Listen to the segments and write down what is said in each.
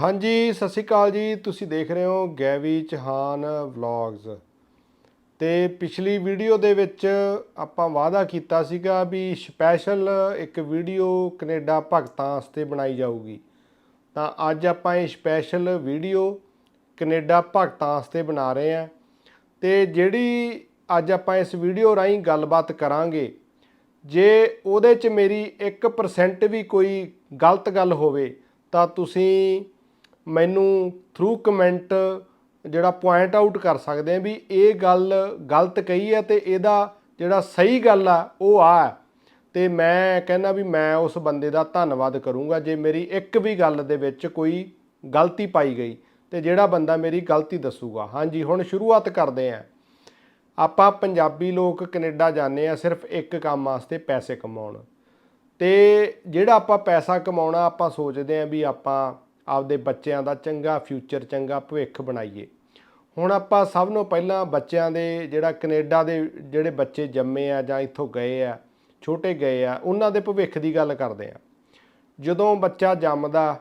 ਹਾਂਜੀ, ਸਤਿ ਸ਼੍ਰੀ ਅਕਾਲ ਜੀ। ਤੁਸੀਂ ਦੇਖ ਰਹੇ ਹੋ ਗੈਵੀ ਚਹਾਨ ਵਲੌਗਸ ਤੇ ਪਿਛਲੀ ਵੀਡੀਓ ਦੇ ਵਿੱਚ ਆਪਾਂ ਵਾਅਦਾ ਕੀਤਾ ਸੀਗਾ ਵੀ ਸਪੈਸ਼ਲ ਇੱਕ ਵੀਡੀਓ ਕੈਨੇਡਾ ਭਗਤਾਂ ਵਾਸਤੇ ਬਣਾਈ ਜਾਊਗੀ। ਤਾਂ ਅੱਜ ਆਪਾਂ ਇਹ ਸਪੈਸ਼ਲ ਵੀਡੀਓ ਕੈਨੇਡਾ ਭਗਤਾਂ ਵਾਸਤੇ ਬਣਾ ਰਹੇ ਹਾਂ। ਤੇ ਜਿਹੜੀ ਅੱਜ ਆਪਾਂ ਇਸ ਵੀਡੀਓ ਰਾਹੀਂ ਗੱਲਬਾਤ ਕਰਾਂਗੇ, ਜੇ ਉਹਦੇ 'ਚ ਮੇਰੀ 1% ਵੀ ਕੋਈ ਗਲਤ ਗੱਲ ਹੋਵੇ, ਤਾਂ ਤੁਸੀਂ ਮੈਨੂੰ ਥਰੂ ਕਮੈਂਟ ਜਿਹੜਾ ਪੁਆਇੰਟ ਆਊਟ ਕਰ ਸਕਦੇ ਆ ਵੀ ਇਹ ਗੱਲ ਗਲਤ ਕਹੀ ਹੈ ਤੇ ਇਹਦਾ ਜਿਹੜਾ ਸਹੀ ਗੱਲ ਆ, ਉਹ ਆ ਹੈ। ਤੇ ਮੈਂ ਕਹਿੰਦਾ ਵੀ ਮੈਂ ਉਸ ਬੰਦੇ ਦਾ ਧੰਨਵਾਦ ਕਰੂੰਗਾ ਜੇ ਮੇਰੀ ਇੱਕ ਵੀ ਗੱਲ ਦੇ ਵਿੱਚ ਕੋਈ ਗਲਤੀ ਪਾਈ ਗਈ ਤੇ ਜਿਹੜਾ ਬੰਦਾ ਮੇਰੀ ਗਲਤੀ ਦੱਸੂਗਾ। ਹਾਂਜੀ, ਹੁਣ ਸ਼ੁਰੂਆਤ ਕਰਦੇ ਆਂ ਆਪਾਂ ਪੰਜਾਬੀ ਲੋਕ ਕੈਨੇਡਾ ਜਾਂਦੇ ਆ ਸਿਰਫ ਇੱਕ ਕੰਮ ਵਾਸਤੇ ਪੈਸੇ ਕਮਾਉਣ। ਤੇ ਜਿਹੜਾ ਆਪਾਂ ਪੈਸਾ ਕਮਾਉਣਾ ਆਪਾਂ ਸੋਚਦੇ ਆ ਵੀ ਆਪਾਂ ਆਪਦੇ ਬੱਚਿਆਂ ਦਾ ਚੰਗਾ ਫਿਊਚਰ ਚੰਗਾ ਭਵਿੱਖ ਬਣਾਈਏ। ਹੁਣ ਆਪਾਂ ਸਭ ਨੂੰ ਪਹਿਲਾਂ ਬੱਚਿਆਂ ਦੇ ਜਿਹੜਾ ਕੈਨੇਡਾ ਦੇ ਜਿਹੜੇ ਬੱਚੇ ਜੰਮੇ ਆ ਜਾਂ ਇੱਥੋਂ ਗਏ ਆ, ਛੋਟੇ ਗਏ ਆ, ਉਹਨਾਂ ਦੇ ਭਵਿੱਖ ਦੀ ਗੱਲ ਕਰਦੇ ਆ। ਜਦੋਂ ਬੱਚਾ ਜੰਮਦਾ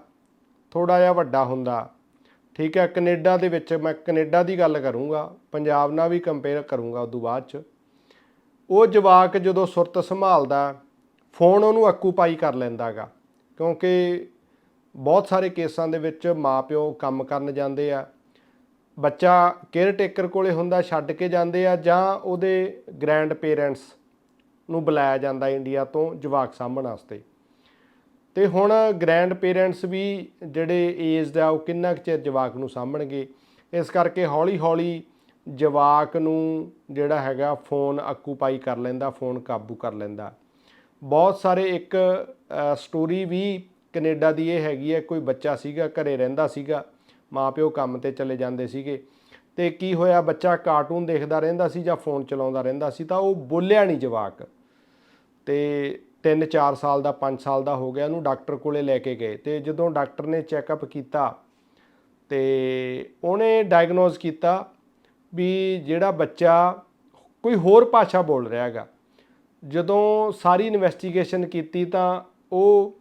ਥੋੜਾ ਜਿਹਾ ਵੱਡਾ ਹੁੰਦਾ, ਠੀਕ ਹੈ, ਕੈਨੇਡਾ ਦੇ ਵਿੱਚ ਮੈਂ ਕੈਨੇਡਾ ਦੀ ਗੱਲ ਕਰੂੰਗਾ, ਪੰਜਾਬ ਨਾਲ ਵੀ ਕੰਪੇਅਰ ਕਰੂੰਗਾ ਉਦੋਂ ਬਾਅਦ ਚ, ਉਹ ਜਵਾਕ ਜਦੋਂ ਸੁਰਤ ਸੰਭਾਲਦਾ, ਫੋਨ ਉਹਨੂੰ ਆਕੂਪਾਈ ਕਰ ਲੈਂਦਾਗਾ, ਕਿਉਂਕਿ ਬਹੁਤ ਸਾਰੇ ਕੇਸਾਂ ਦੇ ਵਿੱਚ ਮਾਪਿਓ ਕੰਮ ਕਰਨ ਜਾਂਦੇ ਆ। ਬੱਚਾ ਕੇਅਰ ਟੇਕਰ ਕੋਲੇ ਹੁੰਦਾ, ਛੱਡ ਕੇ ਜਾਂਦੇ ਆ ਜਾਂ ਉਹਦੇ ਗ੍ਰੈਂਡ ਪੇਰੈਂਟਸ ਨੂੰ ਬੁਲਾਇਆ ਜਾਂਦਾ ਇੰਡੀਆ ਤੋਂ ਜਵਾਕ ਸਾਂਭਣ ਵਾਸਤੇ। ਤੇ ਹੁਣ ਗ੍ਰੈਂਡ ਪੇਰੈਂਟਸ ਵੀ ਜਿਹੜੇ ਏਜ ਦਾ, ਉਹ ਕਿੰਨਾ ਕੁ ਚਿਰ ਜਵਾਕ ਨੂੰ ਸਾਂਭਣਗੇ? ਇਸ ਕਰਕੇ ਹੌਲੀ ਹੌਲੀ ਜਵਾਕ ਨੂੰ ਜਿਹੜਾ ਹੈਗਾ ਫੋਨ ਆਕੂਪਾਈ ਕਰ ਲੈਂਦਾ ਫੋਨ ਕਾਬੂ ਕਰ ਲੈਂਦਾ। ਬਹੁਤ ਸਾਰੇ ਇੱਕ ਸਟੋਰੀ ਵੀ ਕੈਨੇਡਾ ਦੀ ਇਹ ਹੈਗੀ ਹੈ, ਕੋਈ ਬੱਚਾ ਸੀਗਾ, ਘਰੇ ਰਹਿੰਦਾ ਸੀਗਾ, ਮਾਪਿਓ ਕੰਮ ਤੇ ਚਲੇ ਜਾਂਦੇ ਸੀਗੇ। ਤੇ ਕੀ ਹੋਇਆ, ਬੱਚਾ ਕਾਰਟੂਨ ਦੇਖਦਾ ਰਹਿੰਦਾ ਸੀ ਜਾਂ ਫੋਨ ਚਲਾਉਂਦਾ ਰਹਿੰਦਾ ਸੀ ਤਾਂ ਉਹ ਬੋਲਿਆ ਨਹੀਂ ਜਵਾਕ। ਤੇ 3-4 ਸਾਲ ਦਾ 5 ਸਾਲ ਦਾ ਹੋ ਗਿਆ, ਉਹਨੂੰ ਡਾਕਟਰ ਕੋਲੇ ਲੈ ਕੇ ਗਏ। ਤੇ ਜਦੋਂ ਡਾਕਟਰ ਨੇ ਚੈੱਕਅਪ ਕੀਤਾ ਤੇ ਉਹਨੇ ਡਾਇਗਨੋਸ ਕੀਤਾ ਵੀ ਜਿਹੜਾ ਬੱਚਾ ਕੋਈ ਹੋਰ ਭਾਸ਼ਾ ਬੋਲ ਰਿਹਾ ਹੈਗਾ। ਜਦੋਂ ਸਾਰੀ ਇਨਵੈਸਟੀਗੇਸ਼ਨ ਕੀਤੀ ਤਾਂ ਉਹ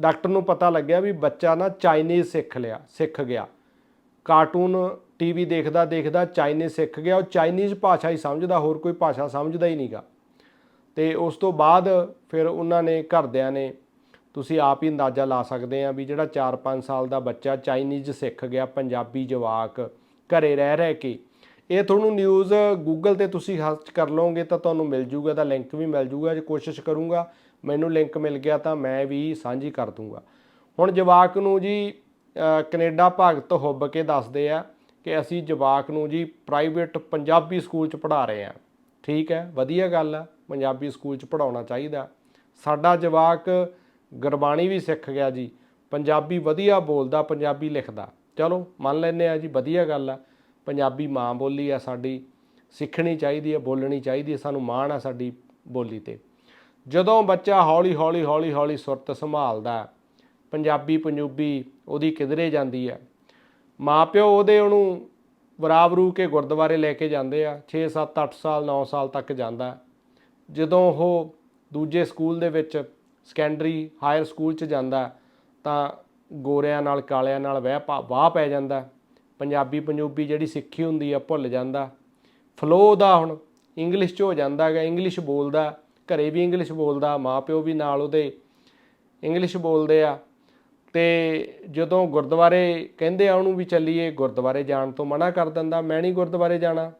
ਡਾਕਟਰ ਨੂੰ ਪਤਾ ਲੱਗਿਆ ਵੀ ਬੱਚਾ ਨਾ ਚਾਈਨੀਜ਼ ਸਿੱਖ ਲਿਆ, ਸਿੱਖ ਗਿਆ। ਕਾਰਟੂਨ ਟੀਵੀ ਦੇਖਦਾ ਦੇਖਦਾ ਚਾਈਨੀਜ਼ ਸਿੱਖ ਗਿਆ। ਉਹ ਚਾਈਨੀਜ਼ ਭਾਸ਼ਾ ਹੀ ਸਮਝਦਾ, ਹੋਰ ਕੋਈ ਭਾਸ਼ਾ ਸਮਝਦਾ ਹੀ ਨਹੀਂਗਾ। ਤੇ ਉਸ ਤੋਂ ਬਾਅਦ ਫਿਰ ਉਹਨਾਂ ਨੇ ਘਰਦਿਆਂ ਨੇ, ਤੁਸੀਂ ਆਪ ਹੀ ਅੰਦਾਜ਼ਾ ਲਾ ਸਕਦੇ ਆ ਵੀ ਜਿਹੜਾ 4-5 ਸਾਲ ਦਾ ਬੱਚਾ ਚਾਈਨੀਜ਼ ਸਿੱਖ ਗਿਆ, ਪੰਜਾਬੀ ਜਵਾਕ ਘਰੇ ਰਹਿ ਰਹਿ ਕੇ। ਇਹ ਤੁਹਾਨੂੰ ਨਿਊਜ਼ ਗੂਗਲ ਤੇ ਤੁਸੀਂ ਸਰਚ ਕਰ ਲਓਗੇ ਤਾਂ ਤੁਹਾਨੂੰ ਮਿਲ ਜੂਗਾ ਦਾ ਲਿੰਕ ਵੀ ਮਿਲ ਜੂਗਾ, ਜੇ ਕੋਸ਼ਿਸ਼ ਕਰੂੰਗਾ ਮੈਨੂੰ ਲਿੰਕ ਮਿਲ ਗਿਆ ਤਾਂ ਮੈਂ ਵੀ ਸਾਂਝੀ ਕਰ ਦੂੰਗਾ। ਹੁਣ ਜਵਾਕ ਨੂੰ ਜੀ ਅ, ਕੈਨੇਡਾ ਭਗਤ ਹੁੱਬ ਕੇ ਦੱਸਦੇ ਆ ਕਿ ਅਸੀਂ ਜਵਾਕ ਨੂੰ ਜੀ ਪ੍ਰਾਈਵੇਟ ਪੰਜਾਬੀ ਸਕੂਲ ਚ ਪੜ੍ਹਾ ਰਹੇ ਆ ਠੀਕ ਹੈ ਵਧੀਆ ਗੱਲ ਆ ਪੰਜਾਬੀ ਸਕੂਲ ਚ ਪੜਾਉਣਾ ਚਾਹੀਦਾ। ਸਾਡਾ ਜਵਾਕ ਗੁਰਬਾਣੀ ਵੀ ਸਿੱਖ ਗਿਆ ਜੀ ਪੰਜਾਬੀ ਵਧੀਆ ਬੋਲਦਾ ਪੰਜਾਬੀ ਲਿਖਦਾ। ਚਲੋ ਮੰਨ ਲੈਂਦੇ ਆ ਜੀ ਵਧੀਆ ਗੱਲ ਆ। ਪੰਜਾਬੀ ਮਾਂ ਬੋਲੀ ਆ ਸਾਡੀ ਸਿੱਖਣੀ ਚਾਹੀਦੀ ਹੈ ਬੋਲਣੀ ਚਾਹੀਦੀ ਹੈ ਸਾਨੂੰ ਮਾਣ ਆ ਸਾਡੀ ਬੋਲੀ ਤੇ। ਜਦੋਂ ਬੱਚਾ ਹੌਲੀ ਹੌਲੀ ਹੌਲੀ ਹੌਲੀ ਸੁਰਤ ਸੰਭਾਲਦਾ ਪੰਜਾਬੀ ਪੰਜੂਬੀ ਉਹਦੀ ਕਿਧਰੇ ਜਾਂਦੀ ਹੈ। ਮਾਪਿਓ ਉਹਦੇ ਉਹਨੂੰ ਬਰਾਬਰੂ ਕੇ ਗੁਰਦੁਆਰੇ ਲੈ ਕੇ ਜਾਂਦੇ ਆ 6 7 8 ਸਾਲ 9 ਸਾਲ ਤੱਕ ਜਾਂਦਾ ਜਦੋਂ ਉਹ ਦੂਜੇ ਸਕੂਲ ਦੇ ਵਿੱਚ ਸੈਕੰਡਰੀ ਹਾਇਰ ਸਕੂਲ ਚ ਜਾਂਦਾ ਤਾਂ ਗੋਰਿਆਂ ਨਾਲ, ਕਾਲਿਆਂ ਨਾਲ ਵਹਿ ਪਾ- ਵਾਹ ਪੈ ਜਾਂਦਾ ਪੰਜਾਬੀ ਪੰਜੂਬੀ ਜਿਹੜੀ ਸਿੱਖੀ ਹੁੰਦੀ ਆ, ਭੁੱਲ ਜਾਂਦਾ ਫਲੋ ਦਾ ਹੁਣ ਇੰਗਲਿਸ਼ ਚ ਹੋ ਜਾਂਦਾ ਹੈਗਾ ਇੰਗਲਿਸ਼ ਬੋਲਦਾ ਘਰੇ ਵੀ ਇੰਗਲਿਸ਼ ਬੋਲਦਾ, ਮਾਪਿਓ ਵੀ ਨਾਲ ਉਹਦੇ ਇੰਗਲਿਸ਼ ਬੋਲਦੇ ਆ। ਤੇ ਜਦੋਂ ਗੁਰਦੁਆਰੇ ਕਹਿੰਦੇ ਆ ਉਹਨੂੰ ਵੀ ਚੱਲੀਏ, ਗੁਰਦੁਆਰੇ ਜਾਣ ਤੋਂ ਮਨਾ ਕਰ ਦਿੰਦਾ, ਮੈਂ ਨਹੀਂ ਗੁਰਦੁਆਰੇ ਜਾਣਾ।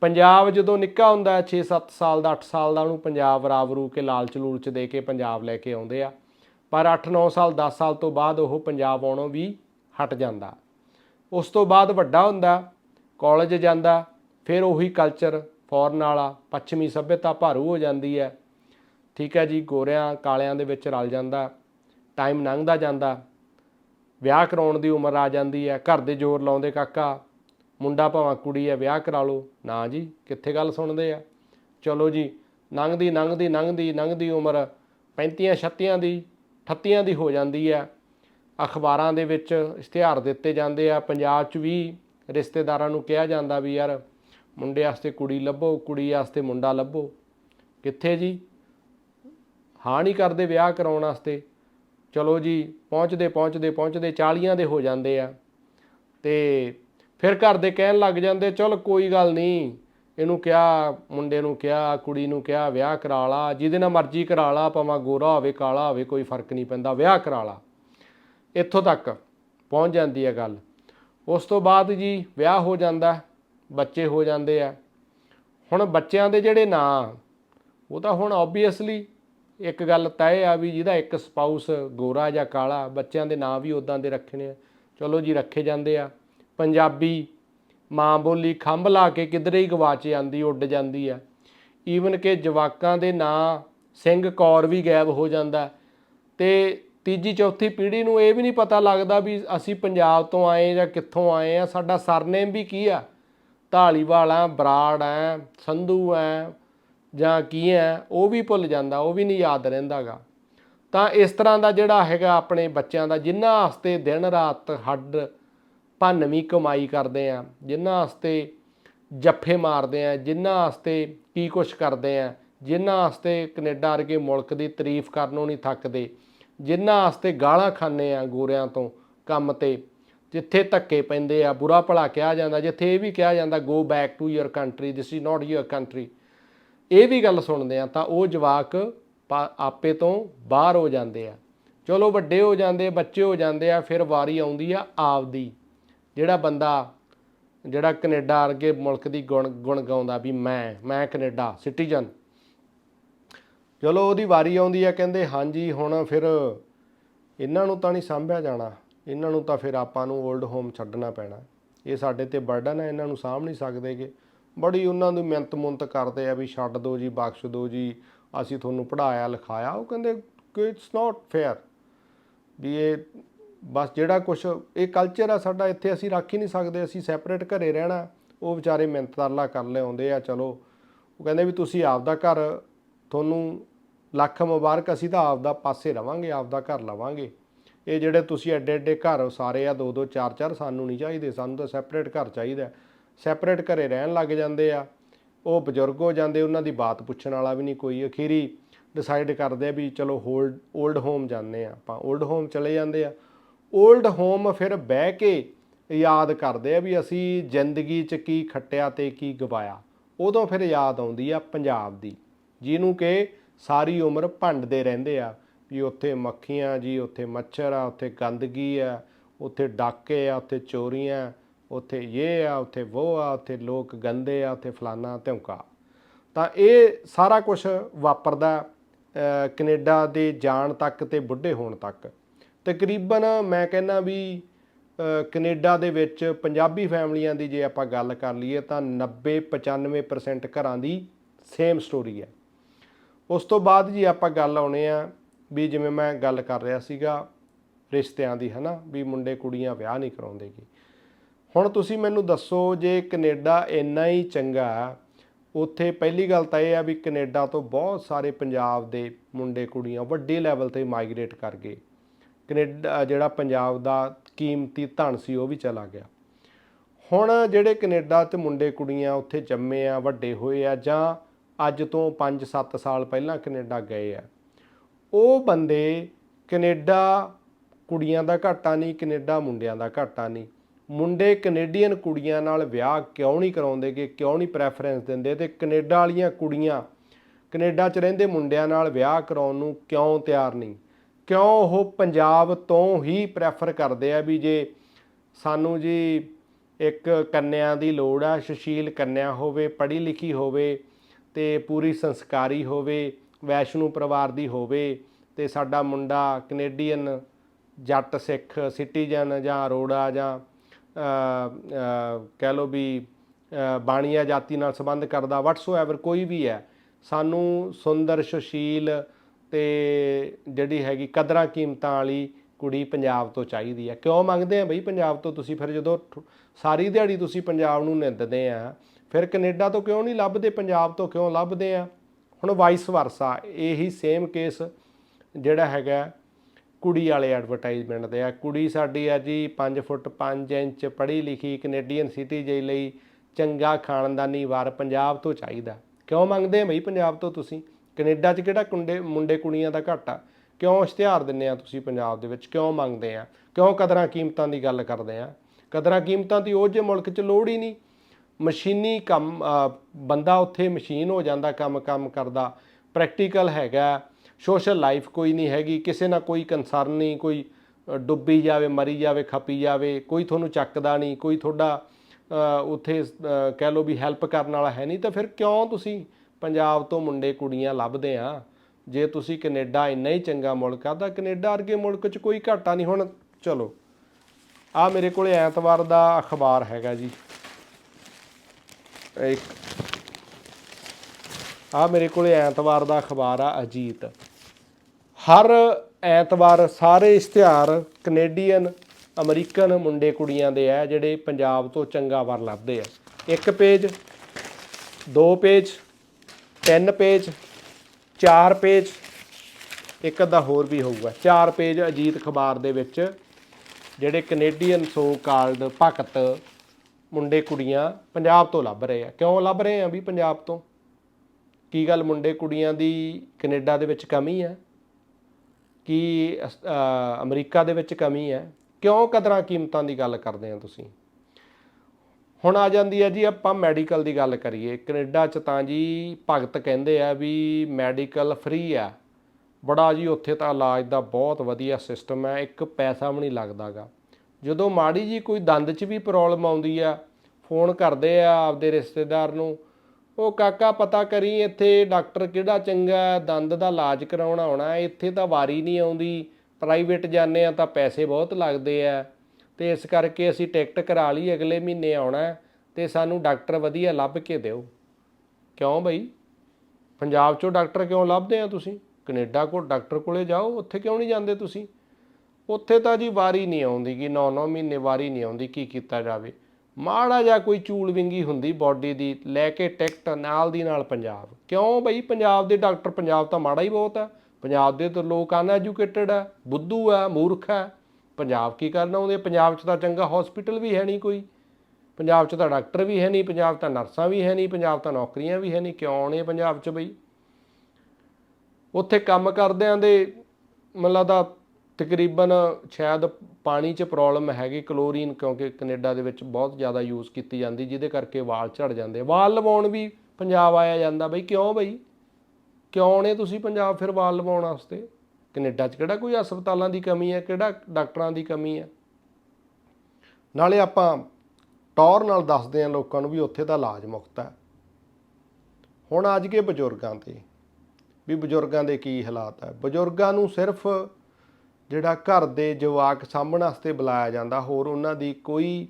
ਪੰਜਾਬ ਜਦੋਂ ਨਿੱਕਾ ਹੁੰਦਾ 6-7 ਸਾਲ ਦਾ 8 ਸਾਲ ਦਾ, ਉਹਨੂੰ ਪੰਜਾਬ ਰਾਵਰੂ ਕੇ ਲਾਲਚ ਲੂਲਚ ਦੇ ਕੇ ਪੰਜਾਬ ਲੈ ਕੇ ਆਉਂਦੇ ਆ। ਪਰ 8-9 ਸਾਲ 10 ਸਾਲ ਤੋਂ ਬਾਅਦ ਉਹ ਪੰਜਾਬ ਆਉਣੋਂ ਵੀ ਹਟ ਜਾਂਦਾ। ਉਸ ਤੋਂ ਬਾਅਦ ਵੱਡਾ ਹੁੰਦਾ ਕਾਲਜ ਜਾਂਦਾ, ਫਿਰ ਉਹੀ ਕਲਚਰ ਫੋਰਨ ਵਾਲਾ, ਪੱਛਮੀ ਸੱਭਿਅਤਾ ਭਾਰੂ ਹੋ ਜਾਂਦੀ ਹੈ। ਠੀਕ ਹੈ ਜੀ, ਗੋਰਿਆਂ ਕਾਲਿਆਂ ਦੇ ਵਿੱਚ ਰਲ ਜਾਂਦਾ ਟਾਈਮ ਲੰਘਦਾ ਜਾਂਦਾ, ਵਿਆਹ ਕਰਾਉਣ ਦੀ ਉਮਰ ਆ ਜਾਂਦੀ ਹੈ, ਘਰ ਦੇ ਜ਼ੋਰ ਲਾਉਂਦੇ ਕਾਕਾ, ਮੁੰਡਾ ਭਾਵਾਂ ਕੁੜੀ ਹੈ, ਵਿਆਹ ਕਰਾ ਲਓ। ਨਾ ਜੀ, ਕਿੱਥੇ ਗੱਲ ਸੁਣਦੇ ਆ? ਚਲੋ ਜੀ, ਲੰਘਦੀ ਲੰਘਦੀ ਲੰਘਦੀ ਲੰਘਦੀ ਉਮਰ 35 36 ਦੀ 38 ਦੀ ਹੋ ਜਾਂਦੀ ਹੈ। ਅਖਬਾਰਾਂ ਦੇ ਵਿੱਚ ਇਸ਼ਤਿਹਾਰ ਦਿੱਤੇ ਜਾਂਦੇ ਆ, ਪੰਜਾਬ 'ਚ ਵੀ ਰਿਸ਼ਤੇਦਾਰਾਂ ਨੂੰ ਕਿਹਾ ਜਾਂਦਾ ਵੀ ਯਾਰ ਮੁੰਡੇ ਵਾਸਤੇ ਕੁੜੀ ਲੱਭੋ, ਕੁੜੀ ਵਾਸਤੇ ਮੁੰਡਾ ਲੱਭੋ। ਕਿੱਥੇ ਜੀ? ਹਾਂ ਨਹੀਂ ਕਰਦੇ ਵਿਆਹ ਕਰਾਉਣ ਵਾਸਤੇ। ਚਲੋ ਜੀ, ਪਹੁੰਚਦੇ ਪਹੁੰਚਦੇ ਪਹੁੰਚਦੇ 40 ਦੇ ਹੋ ਜਾਂਦੇ ਆ। ਤੇ ਫਿਰ ਘਰ ਦੇ ਕਹਿਣ ਲੱਗ ਜਾਂਦੇ, ਚਲ ਕੋਈ ਗੱਲ ਨਹੀਂ। ਇਹਨੂੰ ਕਿਹਾ, ਮੁੰਡੇ ਨੂੰ ਕਿਹਾ, ਕੁੜੀ ਨੂੰ ਕਿਹਾ, ਵਿਆਹ ਕਰਾ ਲਾ, ਜਿਹਦੇ ਨਾਲ ਮਰਜ਼ੀ ਕਰਾ ਲਾ, ਭਾਵੇਂ ਗੋਰਾ ਹੋਵੇ, ਕਾਲਾ ਹੋਵੇ, ਕੋਈ ਫ਼ਰਕ ਨਹੀਂ ਪੈਂਦਾ, ਵਿਆਹ ਕਰਾ ਲਾ। ਇੱਥੋਂ ਤੱਕ ਪਹੁੰਚ ਜਾਂਦੀ ਹੈ ਗੱਲ। ਉਸ ਤੋਂ ਬਾਅਦ ਜੀ ਵਿਆਹ ਹੋ ਜਾਂਦਾ। ਬੱਚੇ ਹੋ ਜਾਂਦੇ ਆ। ਹੁਣ ਬੱਚਿਆਂ ਦੇ ਜਿਹੜੇ ਨਾਂ, ਉਹ ਤਾਂ ਹੁਣ ਆਬਵੀਅਸਲੀ ਇੱਕ ਗੱਲ ਤੈਅ ਆ ਵੀ ਜਿਹਦਾ ਇੱਕ ਸਪਾਊਸ ਗੋਰਾ ਜਾਂ ਕਾਲਾ, ਬੱਚਿਆਂ ਦੇ ਨਾਂ ਵੀ ਉਦਾਂ ਦੇ ਰੱਖਣੇ ਆ। ਚਲੋ ਜੀ, ਰੱਖੇ ਜਾਂਦੇ ਆ। ਪੰਜਾਬੀ ਮਾਂ ਬੋਲੀ ਖੰਭ ਲਾ ਕੇ ਕਿਧਰੇ ਹੀ ਗਵਾਚ ਜਾਂਦੀ, ਉੱਡ ਜਾਂਦੀ ਆ। ਈਵਨ ਕਿ ਜਵਾਕਾਂ ਦੇ ਨਾਂ ਸਿੰਘ ਕੌਰ ਵੀ ਗਾਇਬ ਹੋ ਜਾਂਦਾ। ਤੇ ਤੀਜੀ, ਚੌਥੀ ਪੀੜ੍ਹੀ ਨੂੰ ਇਹ ਵੀ ਨਹੀਂ ਪਤਾ ਲੱਗਦਾ ਵੀ ਅਸੀਂ ਪੰਜਾਬ ਤੋਂ ਆਏ ਜਾਂ ਕਿੱਥੋਂ ਆਏ ਆ। ਸਾਡਾ ਸਰਨੇਮ ਵੀ ਕੀ ਆ? ਢਾਲੀਵਾਲ ਆ ਬਰਾੜ ਆ ਸੰਧੂ ਆ ਜਾਂ ਕੀ ਆ ਉਹ ਵੀ ਭੁੱਲ ਜਾਂਦਾ, ਉਹ ਵੀ ਨਹੀਂ ਯਾਦ ਰਹਿੰਦਾਗਾ। ਤਾਂ ਇਸ ਤਰ੍ਹਾਂ ਦਾ ਜਿਹੜਾ ਹੈਗਾ ਆਪਣੇ ਬੱਚਿਆਂ ਦਾ, ਜਿਨ੍ਹਾਂ ਵਾਸਤੇ ਦਿਨ ਰਾਤ ਹੱਡ ਭੰਨਵੀਂ ਕਮਾਈ ਕਰਦੇ ਆ, ਜਿਨ੍ਹਾਂ ਵਾਸਤੇ ਜੱਫੇ ਮਾਰਦੇ ਆ, ਜਿਨ੍ਹਾਂ ਵਾਸਤੇ ਕੀ ਕੁਛ ਕਰਦੇ ਆ, ਜਿਨ੍ਹਾਂ ਵਾਸਤੇ ਕੈਨੇਡਾ ਵਰਗੇ ਮੁਲਕ ਦੀ ਤਾਰੀਫ ਕਰਨੋਂ ਨਹੀਂ ਥੱਕਦੇ, ਜਿਨ੍ਹਾਂ ਵਾਸਤੇ ਗਾਲਾਂ ਖਾਂਦੇ ਆ ਗੋਰਿਆਂ ਤੋਂ ਕੰਮ ਤੇ ਜਿੱਥੇ ਧੱਕੇ ਪੈਂਦੇ ਆ, ਬੁਰਾ ਭਲਾ ਕਿਹਾ ਜਾਂਦਾ, ਜਿੱਥੇ ਇਹ ਵੀ ਕਿਹਾ ਜਾਂਦਾ go back to your country this is not your country ਇਹ ਵੀ ਗੱਲ ਸੁਣਦੇ ਆ, ਤਾਂ ਉਹ ਜਵਾਕ ਆਪੇ ਤੋਂ ਬਾਹਰ ਹੋ ਜਾਂਦੇ ਆ। ਚਲੋ ਵੱਡੇ ਹੋ ਜਾਂਦੇ, ਬੱਚੇ ਹੋ ਜਾਂਦੇ ਆ, ਫਿਰ ਵਾਰੀ ਆਉਂਦੀ ਆ ਆਪਦੀ। ਜਿਹੜਾ ਬੰਦਾ, ਜਿਹੜਾ ਕੈਨੇਡਾ ਵਰਗੇ ਮੁਲਕ ਦੀ ਗੁਣ ਗੁਣ ਗਾਉਂਦਾ ਵੀ ਮੈਂ ਮੈਂ ਕੈਨੇਡਾ, ਸਿਟੀਜ਼ਨ। ਚਲੋ ਉਹਦੀ ਵਾਰੀ ਆਉਂਦੀ ਆ, ਕਹਿੰਦੇ ਹਾਂਜੀ, ਹੁਣ ਫਿਰ ਇਹਨਾਂ ਨੂੰ ਤਾਂ ਨਹੀਂ ਸੰਭਿਆ ਜਾਣਾ। ਇਹਨਾਂ ਨੂੰ ਤਾਂ ਫਿਰ ਆਪਾਂ ਨੂੰ 올ਡ ਹੋਮ ਛੱਡਣਾ ਪੈਣਾ। ਇਹ ਸਾਡੇ ਤੇ ਬਰਡਨ ਹੈ ਇਹਨਾਂ ਨੂੰ ਸਾਂਭ ਨਹੀਂ ਸਕਦੇਗੇ ਬੜੀ ਉਹਨਾਂ ਦੀ ਮਿਹਨਤ ਮੁੰਤ ਕਰਦੇ ਆ ਵੀ ਛੱਡ ਦਿਓ ਜੀ, ਬਖਸ਼ ਦਿਓ ਜੀ, ਅਸੀਂ ਤੁਹਾਨੂੰ ਪੜਾਇਆ ਲਿਖਾਇਆ। ਉਹ ਕਹਿੰਦੇ ਕਿ ਇਟਸ ਨਾਟ ਫੇਅਰ ਵੀ ਇਹ ਬਸ ਜਿਹੜਾ ਕੁਝ ਇਹ ਕਲਚਰ ਆ ਸਾਡਾ, ਇੱਥੇ ਅਸੀਂ ਰੱਖ ਹੀ ਨਹੀਂ ਸਕਦੇ, ਅਸੀਂ ਸੈਪਰੇਟ ਘਰੇ ਰਹਿਣਾ। ਉਹ ਵਿਚਾਰੇ ਮਿਹਨਤ ਤਰਲਾ ਕਰ ਲਿਆਉਂਦੇ ਆ, ਚਲੋ। ਉਹ ਕਹਿੰਦੇ ਵੀ ਤੁਸੀਂ ਆਪਦਾ ਘਰ, ਤੁਹਾਨੂੰ ਲੱਖ ਮੁਬਾਰਕ, ਅਸੀਂ ਤਾਂ ਆਪਦਾ ਪਾਸੇ ਰਵਾਂਗੇ, ਆਪਦਾ ਘਰ ਲਵਾਂਗੇ। ਇਹ ਜਿਹੜੇ ਤੁਸੀਂ ਐਡੇ ਐਡੇ ਘਰ ਸਾਰੇ ਆ, ਦੋ ਦੋ, ਚਾਰ ਚਾਰ ਸਾਨੂੰ ਨਹੀਂ ਚਾਹੀਦੇ, ਸਾਨੂੰ ਤਾਂ ਸੈਪਰੇਟ ਘਰ ਚਾਹੀਦਾ। ਸੈਪਰੇਟ ਘਰੇ ਰਹਿਣ ਲੱਗ ਜਾਂਦੇ ਆ। ਉਹ ਬਜ਼ੁਰਗ ਹੋ ਜਾਂਦੇ, ਉਹਨਾਂ ਦੀ ਬਾਤ ਪੁੱਛਣ ਵਾਲਾ ਵੀ ਨਹੀਂ ਕੋਈ। ਅਖੀਰੀ ਡਿਸਾਈਡ ਕਰਦੇ ਆ ਵੀ ਚਲੋ ਹੋਲਡ 올ਡ ਹੋਮ ਜਾਂਦੇ ਆ। ਆਪਾਂ 올ਡ ਹੋਮ ਚਲੇ ਜਾਂਦੇ ਆ। 올ਡ ਹੋਮ ਫਿਰ ਬਹਿ ਕੇ ਯਾਦ ਕਰਦੇ ਆ ਵੀ ਅਸੀਂ ਜ਼ਿੰਦਗੀ 'ਚ ਕੀ ਖੱਟਿਆ ਤੇ ਕੀ ਗਵਾਇਆ। ਉਦੋਂ ਫਿਰ ਯਾਦ ਆਉਂਦੀ ਆ ਪੰਜਾਬ ਦੀ। ਜਿਹਨੂੰ ਕਿ ਸਾਰੀ ਉਮਰ ਭੰਡਦੇ ਰਹਿੰਦੇ ਆ। ਵੀ ਉੱਥੇ ਮੱਖੀਆਂ ਜੀ ਉੱਥੇ ਮੱਛਰ ਆ ਉੱਥੇ ਗੰਦਗੀ ਆ ਉੱਥੇ ਡਾਕੇ ਆ ਉੱਥੇ ਚੋਰੀਆਂ ਉੱਥੇ ਇਹ ਆ ਉੱਥੇ ਉਹ ਆ ਉੱਥੇ ਲੋਕ ਗੰਦੇ ਆ ਉੱਥੇ ਫਲਾਨਾ ਧੌਂਕਾ। ਤਾਂ ਇਹ ਸਾਰਾ ਕੁਝ ਵਾਪਰਦਾ ਅਹ, ਕੈਨੇਡਾ ਦੇ ਜਾਣ ਤੱਕ ਤੇ ਬੁੱਢੇ ਹੋਣ ਤੱਕ। ਤਕਰੀਬਨ ਮੈਂ ਕਹਿੰਦਾ ਵੀ ਅਹ, ਕੈਨੇਡਾ ਦੇ ਵਿੱਚ ਪੰਜਾਬੀ ਫੈਮਲੀਆਂ ਦੀ ਜੇ ਆਪਾਂ ਗੱਲ ਕਰ ਲਈਏ ਤਾਂ 90 95% ਘਰਾਂ ਦੀ ਸੇਮ ਸਟੋਰੀ ਹੈ ਉਸ ਤੋਂ ਬਾਅਦ ਜੀ ਆਪਾਂ ਗੱਲ ਆਉਣੇ ਆ ਵੀ ਜਿਵੇਂ ਮੈਂ ਗੱਲ ਕਰ ਰਿਹਾ ਸੀਗਾ ਰਿਸ਼ਤਿਆਂ ਦੀ, ਹਨਾ, ਵੀ ਮੁੰਡੇ ਕੁੜੀਆਂ ਵਿਆਹ ਨਹੀਂ ਕਰਾਉਂਦੇਗੇ। ਹੁਣ ਤੁਸੀਂ ਮੈਨੂੰ ਦੱਸੋ ਜੇ ਕੈਨੇਡਾ ਇੰਨਾ ਹੀ ਚੰਗਾ ਉੱਥੇ ਪਹਿਲੀ ਗੱਲ ਤਾਂ ਇਹ ਆ ਵੀ ਕੈਨੇਡਾ ਤੋਂ ਬਹੁਤ ਸਾਰੇ ਪੰਜਾਬ ਦੇ ਮੁੰਡੇ ਕੁੜੀਆਂ ਵੱਡੇ ਲੈਵਲ ਤੇ ਮਾਈਗ੍ਰੇਟ ਕਰ ਗਏ। ਕੈਨੇਡਾ, ਜਿਹੜਾ ਪੰਜਾਬ ਦਾ ਕੀਮਤੀ ਧਨ ਸੀ, ਉਹ ਵੀ ਚਲਾ ਗਿਆ। ਹੁਣ ਜਿਹੜੇ ਕੈਨੇਡਾ ਤੇ ਮੁੰਡੇ ਕੁੜੀਆਂ ਉੱਥੇ ਜੰਮੇ ਆ, ਵੱਡੇ ਹੋਏ ਆ, ਜਾਂ ਅੱਜ ਤੋਂ 5-7 ਸਾਲ ਪਹਿਲਾਂ ਕੈਨੇਡਾ ਗਏ ਆ ਉਹ ਬੰਦੇ ਕੈਨੇਡਾ ਕੁੜੀਆਂ ਦਾ ਘਾਟਾ ਨਹੀਂ, ਕੈਨੇਡਾ ਮੁੰਡਿਆਂ ਦਾ ਘਾਟਾ ਨਹੀਂ। ਮੁੰਡੇ ਕੈਨੇਡੀਅਨ ਕੁੜੀਆਂ ਨਾਲ ਵਿਆਹ ਕਿਉਂ ਨਹੀਂ ਕਰਾਉਂਦੇਗੇ ਕਿਉਂ ਨਹੀਂ ਪ੍ਰੈਫਰੈਂਸ ਦਿੰਦੇ ਤੇ ਕੈਨੇਡਾ ਵਾਲੀਆਂ ਕੁੜੀਆਂ, ਕੈਨੇਡਾ 'ਚ ਰਹਿੰਦੇ ਮੁੰਡਿਆਂ ਨਾਲ ਵਿਆਹ ਕਰਾਉਣ ਨੂੰ ਕਿਉਂ ਤਿਆਰ ਨਹੀਂ? ਕਿਉਂ ਉਹ ਪੰਜਾਬ ਤੋਂ ਹੀ ਪ੍ਰੈਫਰ ਕਰਦੇ ਆ ਵੀ ਜੇ ਸਾਨੂੰ ਜੀ ਇੱਕ ਕੰਨਿਆ ਦੀ ਲੋੜ ਆ, ਸੁਸ਼ੀਲ ਕੰਨਿਆ ਹੋਵੇ, ਪੜ੍ਹੀ ਲਿਖੀ ਹੋਵੇ ਤੇ ਪੂਰੀ ਸੰਸਕਾਰੀ ਹੋਵੇ ਵੈਸ਼ਨੂ ਪਰਿਵਾਰ ਦੀ ਹੋਵੇ ਤੇ ਸਾਡਾ ਮੁੰਡਾ ਕੈਨੇਡੀਅਨ ਜੱਟ ਸਿੱਖ ਸਿਟੀਜ਼ਨ ਜਾਂ ਅਰੋੜਾ ਜਾਂ ਕਹਿ ਲਓ ਵੀ ਅ, ਬਾਣੀਆ ਜਾਤੀ ਨਾਲ ਸੰਬੰਧ ਕਰਦਾ ਵਟਸੋਐਵਰ ਕੋਈ ਵੀ ਹੈ ਸਾਨੂੰ ਸੁੰਦਰ ਸੁਸ਼ੀਲ ਤੇ ਜਿਹੜੀ ਹੈਗੀ ਕਦਰਾਂ ਕੀਮਤਾਂ ਵਾਲੀ ਕੁੜੀ ਪੰਜਾਬ ਤੋਂ ਚਾਹੀਦੀ ਹੈ। ਕਿਉਂ ਮੰਗਦੇ ਆ ਬਈ ਪੰਜਾਬ ਤੋਂ? ਤੁਸੀਂ ਫਿਰ ਜਦੋਂ ਠ- ਸਾਰੀ ਦਿਹਾੜੀ ਤੁਸੀਂ ਪੰਜਾਬ ਨੂੰ ਨਿੰਦਦੇ ਆ ਫਿਰ ਕੈਨੇਡਾ ਤੋਂ ਕਿਉਂ ਨਹੀਂ ਲੱਭਦੇ? ਪੰਜਾਬ ਤੋਂ ਕਿਉਂ ਲੱਭਦੇ ਆ? ਹੁਣ ਵਾਈਸ ਵਰਸਾ ਇਹੀ ਸੇਮ ਕੇਸ ਜਿਹੜਾ ਹੈਗਾ ਕੁੜੀ ਵਾਲੇ ਐਡਵਰਟਾਈਜ਼ਮੈਂਟ ਦੇ ਆ। ਕੁੜੀ ਸਾਡੀ ਆ ਜੀ 5 ਫੁੱਟ 5 ਇੰਚ, ਪੜ੍ਹੀ ਲਿਖੀ ਕੈਨੇਡੀਅਨ ਸਿਟੀਜ਼ਨ ਲਈ ਚੰਗਾ ਖਾਨਦਾਨੀ ਵਾਰ ਪੰਜਾਬ ਤੋਂ ਚਾਹੀਦਾ। ਕਿਉਂ ਮੰਗਦੇ ਆ ਬਈ ਪੰਜਾਬ ਤੋਂ ਤੁਸੀਂ? ਕੈਨੇਡਾ 'ਚ ਕਿਹੜਾ ਕੁੰਡੇ, ਮੁੰਡੇ ਕੁੜੀਆਂ ਦਾ ਘਾਟਾ? ਕਿਉਂ ਇਸ਼ਤਿਹਾਰ ਦਿੰਨੇ ਆ ਤੁਸੀਂ ਪੰਜਾਬ ਦੇ ਵਿੱਚ? ਕਿਉਂ ਮੰਗਦੇ ਆ? ਕਿਉਂ ਕਦਰਾਂ ਕੀਮਤਾਂ ਦੀ ਗੱਲ ਕਰਦੇ ਆ? ਕਦਰਾਂ ਕੀਮਤਾਂ ਦੀ ਉਹ ਜੇ ਮੁਲਕ 'ਚ ਲੋੜ ਹੀ ਨਹੀਂ। ਮਸ਼ੀਨੀ ਕੰਮ ਬੰਦਾ ਉੱਥੇ ਮਸ਼ੀਨ ਹੋ ਜਾਂਦਾ, ਕੰਮ ਕੰਮ ਕਰਦਾ, ਪ੍ਰੈਕਟੀਕਲ ਹੈਗਾ, ਸੋਸ਼ਲ ਲਾਈਫ ਕੋਈ ਨਹੀਂ ਹੈਗੀ, ਕਿਸੇ ਨਾਲ ਕੋਈ ਕੰਸਰਨ ਨਹੀਂ, ਕੋਈ ਡੁੱਬੀ ਜਾਵੇ, ਮਰੀ ਜਾਵੇ, ਖਪੀ ਜਾਵੇ, ਕੋਈ ਤੁਹਾਨੂੰ ਚੱਕਦਾ ਨਹੀਂ, ਕੋਈ ਤੁਹਾਡਾ ਉੱਥੇ ਕਹਿ ਲਓ ਵੀ ਹੈਲਪ ਕਰਨ ਵਾਲਾ ਹੈ ਨਹੀਂ, ਤਾਂ ਫਿਰ ਕਿਉਂ ਤੁਸੀਂ ਪੰਜਾਬ ਤੋਂ ਮੁੰਡੇ ਕੁੜੀਆਂ ਲੱਭਦੇ ਆ? ਜੇ ਤੁਸੀਂ ਕੈਨੇਡਾ ਇੰਨਾ ਹੀ ਚੰਗਾ ਮੁਲਕ ਆ, ਤਾਂ ਕੈਨੇਡਾ ਵਰਗੇ ਮੁਲਕ 'ਚ ਕੋਈ ਘਾਟਾ ਨਹੀਂ, ਹੁਣ ਚਲੋ ਆ ਮੇਰੇ ਕੋਲੇ ਐਤਵਾਰ ਦਾ ਅਖਬਾਰ ਹੈਗਾ ਜੀ। ਇੱਕ ਆ ਮੇਰੇ ਕੋਲੇ ਐਤਵਾਰ ਦਾ ਅਖਬਾਰ ਆ, ਅਜੀਤ। ਹਰ ਐਤਵਾਰ ਸਾਰੇ ਇਸ਼ਤਿਹਾਰ ਕੈਨੇਡੀਅਨ, ਅਮਰੀਕਨ ਮੁੰਡੇ ਕੁੜੀਆਂ ਦੇ ਆ, ਜਿਹੜੇ ਪੰਜਾਬ ਤੋਂ ਚੰਗਾ ਵਰ ਲੱਭਦੇ ਆ। ਇੱਕ ਪੇਜ, ਦੋ ਪੇਜ, ਤਿੰਨ ਪੇਜ, ਚਾਰ ਪੇਜ, ਇੱਕ ਅੱਧਾ ਹੋਰ ਵੀ ਹੋਊਗਾ। ਚਾਰ ਪੇਜ ਅਜੀਤ ਅਖਬਾਰ ਦੇ ਵਿੱਚ, ਜਿਹੜੇ ਕੈਨੇਡੀਅਨ ਸੋ ਕਾਲਡ ਭਗਤ ਮੁੰਡੇ ਕੁੜੀਆਂ ਪੰਜਾਬ ਤੋਂ ਲੱਭ ਰਹੇ ਆ। ਕਿਉਂ ਲੱਭ ਰਹੇ ਆ ਵੀ ਪੰਜਾਬ ਤੋਂ? ਕੀ ਗੱਲ ਮੁੰਡੇ ਕੁੜੀਆਂ ਦੀ ਕੈਨੇਡਾ ਦੇ ਵਿੱਚ ਕਮੀ ਹੈ? ਕੀ ਅਮਰੀਕਾ ਦੇ ਵਿੱਚ ਕਮੀ ਹੈ? ਕਿਉਂ ਕਦਰਾਂ ਕੀਮਤਾਂ ਦੀ ਗੱਲ ਕਰਦੇ ਆ ਤੁਸੀਂ? ਹੁਣ ਆ ਜਾਂਦੀ ਹੈ ਜੀ, ਆਪਾਂ ਮੈਡੀਕਲ ਦੀ ਗੱਲ ਕਰੀਏ। ਕੈਨੇਡਾ ਚ ਤਾਂ ਜੀ ਭਗਤ ਕਹਿੰਦੇ ਆ ਵੀ ਮੈਡੀਕਲ ਫ੍ਰੀ ਆ। ਬੜਾ ਜੀ ਉੱਥੇ ਤਾਂ ਇਲਾਜ ਦਾ ਬਹੁਤ ਵਧੀਆ ਸਿਸਟਮ ਹੈ। ਇੱਕ ਪੈਸਾ ਵੀ ਨਹੀਂ ਲੱਗਦਾਗਾ। ਜਦੋਂ ਮਾੜੀ ਜੀ ਕੋਈ ਦੰਦ 'ਚ ਵੀ ਪ੍ਰੋਬਲਮ ਆਉਂਦੀ ਆ ਫੋਨ ਕਰਦੇ ਆ ਆਪਦੇ ਰਿਸ਼ਤੇਦਾਰ ਨੂੰ, ਉਹ ਕਾਕਾ ਪਤਾ ਕਰੀ ਇੱਥੇ ਡਾਕਟਰ ਕਿਹੜਾ ਚੰਗਾ ਦੰਦ ਦਾ ਇਲਾਜ ਕਰਾਉਣਾ ਆਉਣਾ ਇੱਥੇ ਤਾਂ ਵਾਰੀ ਨਹੀਂ ਆਉਂਦੀ ਪ੍ਰਾਈਵੇਟ ਜਾਂਦੇ ਆ ਤਾਂ ਪੈਸੇ ਬਹੁਤ ਲੱਗਦੇ ਆ, ਤੇ ਇਸ ਕਰਕੇ ਅਸੀਂ ਟਿਕਟ ਕਰਾ ਲਈ, ਅਗਲੇ ਮਹੀਨੇ ਆਉਣਾ ਹੈ, ਤੇ ਸਾਨੂੰ ਡਾਕਟਰ ਵਧੀਆ ਲੱਭ ਕੇ ਦਿਓ। ਕਿਉਂ ਬਈ? ਪੰਜਾਬ ਚੋਂ ਡਾਕਟਰ ਕਿਉਂ ਲੱਭਦੇ ਆ ਤੁਸੀਂ? ਕੈਨੇਡਾ ਕੋਲ ਡਾਕਟਰ ਕੋਲੇ ਜਾਓ, ਉੱਥੇ ਕਿਉਂ ਨਹੀਂ ਜਾਂਦੇ ਤੁਸੀਂ? ਉੱਥੇ ਤਾਂ ਜੀ ਵਾਰੀ ਨਹੀਂ ਆਉਂਦੀ ਕਿ 9-9 ਮਹੀਨੇ ਵਾਰੀ ਨਹੀਂ ਆਉਂਦੀ ਕੀ ਕੀਤਾ ਜਾਵੇ। ਮਾੜਾ ਜਿਹਾ ਕੋਈ ਚੂਲ ਵਿੰਗੀ ਹੁੰਦੀ ਬਾਡੀ ਦੀ, ਲੈ ਕੇ ਟਿਕਟ ਨਾਲ ਦੀ ਨਾਲ ਪੰਜਾਬ। ਕਿਉਂ ਬਈ? ਪੰਜਾਬ ਦੇ ਡਾਕਟਰ, ਪੰਜਾਬ ਤਾਂ ਮਾੜਾ ਹੀ ਬਹੁਤ ਆ ਪੰਜਾਬ ਦੇ ਤਾਂ ਲੋਕ ਅਨਐਜੂਕੇਟਡ ਆ ਬੁੱਧੂ ਆ ਮੂਰਖ ਆ ਪੰਜਾਬ ਕੀ ਕਰਨ ਆਉਂਦੇ? ਪੰਜਾਬ 'ਚ ਤਾਂ ਚੰਗਾ ਹਸਪੀਟਲ ਵੀ ਹੈ ਨਹੀਂ ਕੋਈ। ਪੰਜਾਬ 'ਚ ਤਾਂ ਡਾਕਟਰ ਵੀ ਹੈ ਨਹੀਂ, ਪੰਜਾਬ ਤਾਂ ਨਰਸਾਂ ਵੀ ਹੈ ਨਹੀਂ, ਪੰਜਾਬ ਤਾਂ ਨੌਕਰੀਆਂ ਵੀ ਹੈ ਨਹੀਂ। ਕਿਉਂ ਆਉਣੇ ਪੰਜਾਬ 'ਚ ਬਈ? ਉੱਥੇ ਕੰਮ ਕਰਦਿਆਂ ਦੇ ਮਤਲਬ ਲੱਗਦਾ ਤਕਰੀਬਨ ਸ਼ਾਇਦ ਪਾਣੀ 'ਚ ਪ੍ਰੋਬਲਮ ਹੈਗੀ ਕਲੋਰੀਨ ਕਿਉਂਕਿ ਕੈਨੇਡਾ ਦੇ ਵਿੱਚ ਬਹੁਤ ਜ਼ਿਆਦਾ ਯੂਜ਼ ਕੀਤੀ ਜਾਂਦੀ, ਜਿਹਦੇ ਕਰਕੇ ਵਾਲ ਝੜ ਜਾਂਦੇ ਵਾਲ ਲਵਾਉਣ ਵੀ ਪੰਜਾਬ ਆਇਆ ਜਾਂਦਾ ਬਈ, ਕਿਉਂ ਬਈ? ਕਿਉਂ ਨੇ ਤੁਸੀਂ ਪੰਜਾਬ ਫਿਰ ਵਾਲ ਲਵਾਉਣ ਵਾਸਤੇ? ਕੈਨੇਡਾ 'ਚ ਕਿਹੜਾ ਕੋਈ ਹਸਪਤਾਲਾਂ ਦੀ ਕਮੀ ਹੈ? ਕਿਹੜਾ ਡਾਕਟਰਾਂ ਦੀ ਕਮੀ ਹੈ? ਨਾਲੇ ਆਪਾਂ ਟੌਰ ਨਾਲ ਦੱਸਦੇ ਹਾਂ ਲੋਕਾਂ ਨੂੰ ਵੀ ਉੱਥੇ ਦਾ ਇਲਾਜ ਮੁਫਤ ਹੈ। ਹੁਣ ਅੱਜ ਕੇ ਬਜ਼ੁਰਗਾਂ ਤੇ ਵੀ ਬਜ਼ੁਰਗਾਂ ਦੇ ਕੀ ਹਾਲਾਤ ਹੈ? ਬਜ਼ੁਰਗਾਂ ਨੂੰ ਸਿਰਫ ਜਿਹੜਾ ਘਰ ਦੇ ਜਵਾਕ ਸਾਂਭਣ ਵਾਸਤੇ ਬੁਲਾਇਆ ਜਾਂਦਾ, ਹੋਰ ਉਹਨਾਂ ਦੀ ਕੋਈ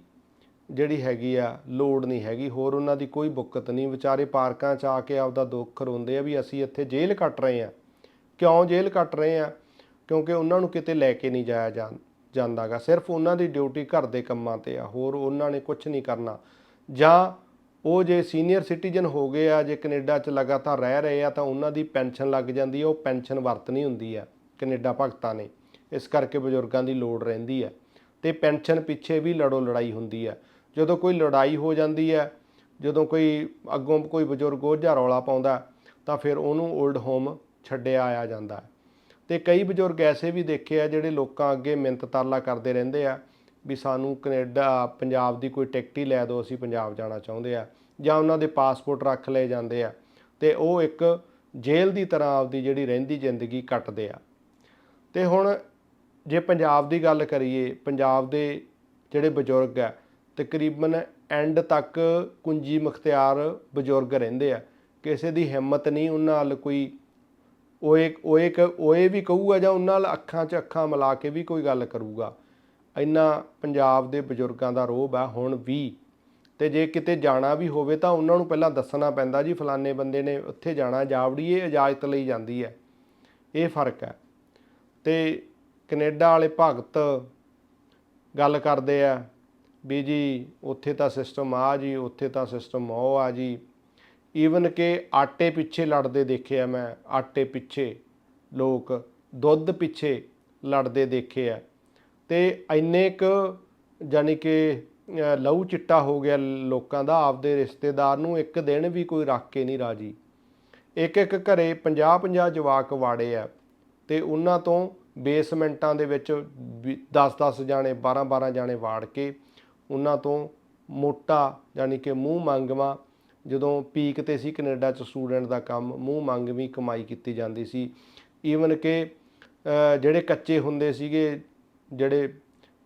ਜਿਹੜੀ ਹੈਗੀ ਆ ਲੋੜ ਨਹੀਂ ਹੈਗੀ, ਹੋਰ ਉਹਨਾਂ ਦੀ ਕੋਈ ਬੁੱਕਤ ਨਹੀਂ। ਵਿਚਾਰੇ ਪਾਰਕਾਂ 'ਚ ਆ ਕੇ ਆਪਦਾ ਦੁੱਖ ਰੋਂਦੇ ਆ ਵੀ ਅਸੀਂ ਇੱਥੇ ਜੇਲ੍ਹ ਕੱਟ ਰਹੇ ਆ। ਕਿਉਂ ਜੇਲ੍ਹ ਕੱਟ ਰਹੇ ਆ? ਕਿਉਂਕਿ ਉਹਨਾਂ ਨੂੰ ਕਿਤੇ ਲੈ ਕੇ ਨਹੀਂ ਜਾਇਆ ਜਾਂ- ਜਾਂਦਾਗਾ। ਸਿਰਫ ਉਹਨਾਂ ਦੀ ਡਿਊਟੀ ਘਰ ਦੇ ਕੰਮਾਂ ਤੇ ਆ, ਹੋਰ ਉਹਨਾਂ ਨੇ ਕੁਝ ਨਹੀਂ ਕਰਨਾ। ਜਾਂ ਉਹ ਜੇ ਸੀਨੀਅਰ ਸਿਟੀਜ਼ਨ ਹੋ ਗਏ ਆ, ਜੇ ਕੈਨੇਡਾ 'ਚ ਲਗਾਤਾਰ ਰਹਿ ਰਹੇ ਆ, ਤਾਂ ਉਹਨਾਂ ਦੀ ਪੈਨਸ਼ਨ ਲੱਗ ਜਾਂਦੀ ਆ, ਉਹ ਪੈਨਸ਼ਨ ਵਰਤਣੀ ਹੁੰਦੀ ਆ, ਕੈਨੇਡਾ ਭਗਤਾਂ ਨੇ। ਇਸ ਕਰਕੇ ਬਜ਼ੁਰਗਾਂ ਦੀ ਲੋੜ ਰਹਿੰਦੀ ਹੈ। ਤੇ ਪੈਨਸ਼ਨ ਪਿੱਛੇ ਵੀ ਲੜੋ ਲੜਾਈ ਹੁੰਦੀ ਹੈ। ਜਦੋਂ ਕੋਈ ਲੜਾਈ ਹੋ ਜਾਂਦੀ ਹੈ, ਜਦੋਂ ਕੋਈ ਅੱਗੋਂ ਕੋਈ ਬਜ਼ੁਰਗ ਉਹ ਜਿਹਾ ਰੌਲਾ ਪਾਉਂਦਾ, ਤਾਂ ਫਿਰ ਉਹਨੂੰ 올ਡ ਹੋਮ ਛੱਡਿਆ ਆਇਆ ਜਾਂਦਾ ਹੈ। ਤੇ ਕਈ ਬਜ਼ੁਰਗ ਐਸੇ ਵੀ ਦੇਖੇ ਆ ਜਿਹੜੇ ਲੋਕਾਂ ਅੱਗੇ ਮਿੰਤ ਤਰਲਾ ਕਰਦੇ ਰਹਿੰਦੇ ਆ ਵੀ ਸਾਨੂੰ ਕੈਨੇਡਾ, ਪੰਜਾਬ ਦੀ ਕੋਈ ਟਿਕਟ ਹੀ ਲੈ ਦਿਓ, ਅਸੀਂ ਪੰਜਾਬ ਜਾਣਾ ਚਾਹੁੰਦੇ ਆ। ਜਾਂ ਉਹਨਾਂ ਦੇ ਪਾਸਪੋਰਟ ਰੱਖ ਲਏ ਜਾਂਦੇ ਆ। ਤੇ ਉਹ ਇੱਕ ਜੇਲ੍ਹ ਦੀ ਤਰ੍ਹਾਂ ਆਪਦੀ ਜਿਹੜੀ ਰਹਿੰਦੀ ਜ਼ਿੰਦਗੀ ਕੱਟਦੇ ਆ। ਤੇ ਹੁਣ ਜੇ ਪੰਜਾਬ ਦੀ ਗੱਲ ਕਰੀਏ, ਪੰਜਾਬ ਦੇ ਜਿਹੜੇ ਬਜ਼ੁਰਗ ਆ ਤਕਰੀਬਨ ਐਂਡ ਤੱਕ ਕੁੰਜੀ ਮੁਖਤਿਆਰ ਬਜ਼ੁਰਗ ਰਹਿੰਦੇ ਆ। ਕਿਸੇ ਦੀ ਹਿੰਮਤ ਨਹੀਂ ਉਹਨਾਂ ਨਾਲ ਕੋਈ ਓਏ ਓਏ ਕ- ਓਏ ਵੀ ਕਹੂਗਾ ਜਾਂ ਉਹਨਾਂ ਨਾਲ ਅੱਖਾਂ 'ਚ ਅੱਖਾਂ ਮਿਲਾ ਕੇ ਵੀ ਕੋਈ ਗੱਲ ਕਰੂਗਾ। ਇੰਨਾ ਪੰਜਾਬ ਦੇ ਬਜ਼ੁਰਗਾਂ ਦਾ ਰੋਬ ਆ ਹੁਣ ਵੀ। ਤੇ ਜੇ ਕਿਤੇ ਜਾਣਾ ਵੀ ਹੋਵੇ ਤਾਂ ਉਹਨਾਂ ਨੂੰ ਪਹਿਲਾਂ ਦੱਸਣਾ ਪੈਂਦਾ ਜੀ, ਫਲਾਣੇ ਬੰਦੇ ਨੇ ਉੱਥੇ ਜਾਣਾ, ਜਾਵੜੀਏ ਇਜਾਜ਼ਤ ਲਈ ਜਾਂਦੀ ਹੈ। ਇਹ ਫ਼ਰਕ ਹੈ। ਤੇ ਕੈਨੇਡਾ ਵਾਲੇ ਭਗਤ ਗੱਲ ਕਰਦੇ ਆ ਵੀ ਜੀ ਉੱਥੇ ਤਾਂ ਸਿਸਟਮ ਆ ਜੀ, ਉੱਥੇ ਤਾਂ ਸਿਸਟਮ ਉਹ ਆ ਜੀ। ਈਵਨ ਕਿ ਆਟੇ ਪਿੱਛੇ ਲੜਦੇ ਦੇਖੇ ਆ ਮੈਂ, ਆਟੇ ਪਿੱਛੇ ਲੋਕ ਦੁੱਧ ਪਿੱਛੇ ਲੜਦੇ ਦੇਖੇ ਆ। ਤੇ ਇੰਨੇ ਕੁ ਜਾਨੀ ਕਿ ਲਹੂ ਚਿੱਟਾ ਹੋ ਗਿਆ ਲੋਕਾਂ ਦਾ, ਆਪਦੇ ਰਿਸ਼ਤੇਦਾਰ ਨੂੰ ਇੱਕ ਦਿਨ ਵੀ ਕੋਈ ਰੱਖ ਕੇ ਨਹੀਂ ਰਾਜੀ। ਇੱਕ ਇੱਕ ਘਰੇ 50 50 ਜਵਾਕ ਵਾੜੇ ਆ ਤੇ ਉਹਨਾਂ ਤੋਂ ਬੇਸਮੈਂਟਾਂ ਦੇ ਵਿੱਚ 10-10 ਜਾਣੇ 12-12 ਜਾਣੇ ਵਾੜ ਕੇ ਉਹਨਾਂ ਤੋਂ ਮੋਟਾ ਯਾਨੀ ਕਿ ਮੂੰਹ ਮੰਗਵਾ। ਜਦੋਂ ਪੀਕ ਤੇ ਸੀ ਕੈਨੇਡਾ ਚ ਸਟੂਡੈਂਟ ਦਾ ਕੰਮ, ਮੂੰਹ ਮੰਗਵੀਂ ਕਮਾਈ ਕੀਤੀ ਜਾਂਦੀ ਸੀ। ਈਵਨ ਕਿ ਜਿਹੜੇ ਕੱਚੇ ਹੁੰਦੇ ਸੀਗੇ, ਜਿਹੜੇ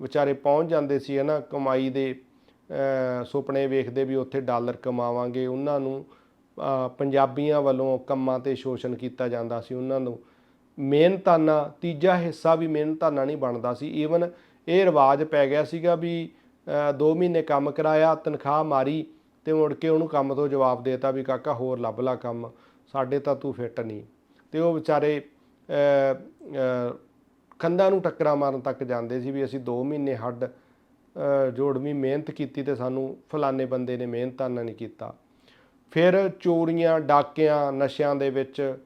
ਵਿਚਾਰੇ ਪਹੁੰਚ ਜਾਂਦੇ ਸੀ ਹਨਾ, ਕਮਾਈ ਦੇ ਸੁਪਨੇ ਵੇਖਦੇ ਵੀ ਉੱਥੇ ਡਾਲਰ ਕਮਾਵਾਂਗੇ, ਉਹਨਾਂ ਨੂੰ ਪੰਜਾਬੀਆਂ ਵੱਲੋਂ ਕੰਮਾਂ ਤੇ ਸ਼ੋਸ਼ਣ ਕੀਤਾ ਜਾਂਦਾ ਸੀ, ਉਹਨਾਂ ਨੂੰ। ਮਿਹਨਤਾਨਾ ਤੀਜਾ ਹਿੱਸਾ ਵੀ ਮਿਹਨਤਾਨਾ ਨਹੀਂ ਬਣਦਾ ਸੀ। ਈਵਨ ਇਹ ਰਿਵਾਜ ਪੈ ਗਿਆ ਸੀਗਾ ਵੀ 2 ਮਹੀਨੇ ਕੰਮ ਕਰਾਇਆ ਤਨਖਾਹ ਮਾਰੀ ਤੇ ਮੁੜ ਕੇ ਉਹਨੂੰ ਕੰਮ ਤੋਂ ਜਵਾਬ ਦੇਤਾ ਵੀ ਕਾਕਾ ਹੋਰ ਲੱਭ ਲਾ ਕੰਮ। ਸਾਡੇ ਤਾਂ ਤੂੰ ਫਿੱਟ ਨਹੀਂ। ਤੇ ਉਹ ਵਿਚਾਰੇ ਕੰਧਾਂ ਨੂੰ ਟੱਕਰਾਂ ਮਾਰਨ ਤੱਕ ਜਾਂਦੇ ਸੀ ਵੀ ਅਸੀਂ 2 ਮਹੀਨੇ ਹੱਡ ਅਹ, ਜੋੜਵੀਂ ਮਿਹਨਤ ਕੀਤੀ ਤੇ ਸਾਨੂੰ ਫਲਾਣੇ ਬੰਦੇ ਨੇ ਮਿਹਨਤਾਨਾ ਨਹੀਂ ਕੀਤਾ। ਫਿਰ ਚੋਰੀਆਂ ਡਾਕਿਆਂ ਨਸ਼ਿਆਂ ਦੇ ਵਿੱਚ